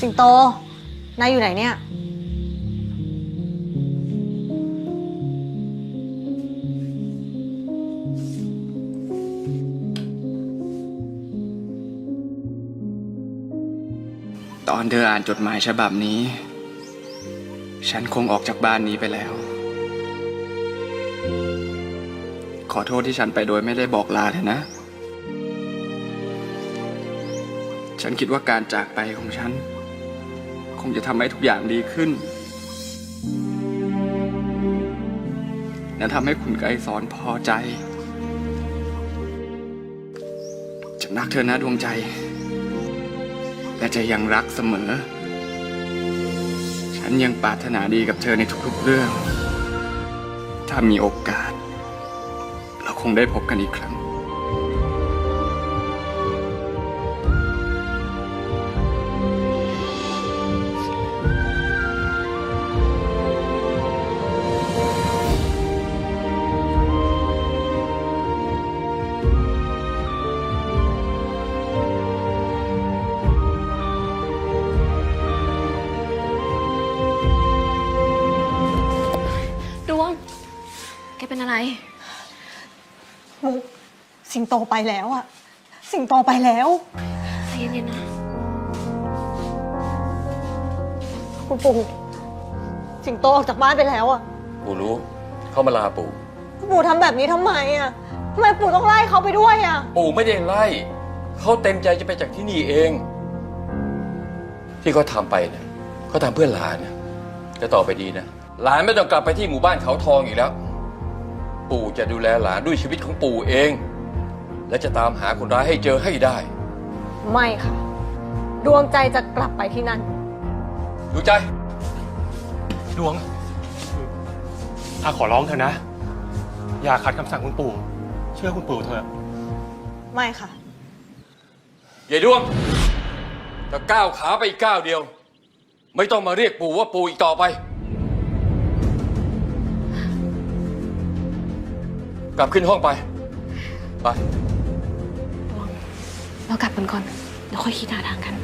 สิงโต นายอยู่ไหนเนี่ย ตอนเธออ่านจดหมายฉบับนี้ ฉันคงออกจากบ้านนี้ไปแล้ว ขอโทษที่ฉันไปโดยไม่ได้บอกลาเธอนะ ฉันคิดว่าการจากไปของฉัน งจะทำให้ทุกอย่างดีขึ้น และทำให้คุณไกรสอนพอใจจะนักเธอนะดวงใจ และจะยังรักเสมอ ฉันยังปรารถนาดีกับเธอในทุกๆเรื่อง ถ้ามีโอกาส เราคงได้พบกันอีกครั้ง แกเป็นอะไร มุกสิงโตไปแล้วอะสิงโตไปแล้ว ใจเย็นๆนะ คุณปู่สิงโตออกจากบ้านไปแล้วอะปู่รู้ เขามาลาปู่ คุณปู่ทำแบบนี้ทำไมอะทำไมปู่ต้องไล่เขาไปด้วยอะปู่ไม่ได้ไล่ เขาเต็มใจจะไปจากที่นี่เอง ที่เขาทำไปเนี่ยเขาทำเพื่อหลานนะจะต่อไปดีนะ หลานไม่ต้องกลับไปที่หมู่บ้านเขาทองอีกแล้ว ปู่จะดูแลหลานด้วยชีวิตของปู่เอง และจะตามหาคนร้ายให้เจอให้ได้ ไม่ค่ะ ดวงใจจะกลับไปที่นั่นดูใจ ดวงอาขอร้องเธอะนะ อย่าขัดคำสั่งคุณปู่ เชื่อคุณปู่เถอะ ไม่ค่ะอย่าดวงถ้าก้าวขาไปอีกก้าวเดียว ไม่ต้องมาเรียกปู่ว่าปู่อีกต่อไป กลับขึ้นห้องไป ไปดวงเรากลับกันก่อน เดี๋ยวค่อยคิดหาทางกัน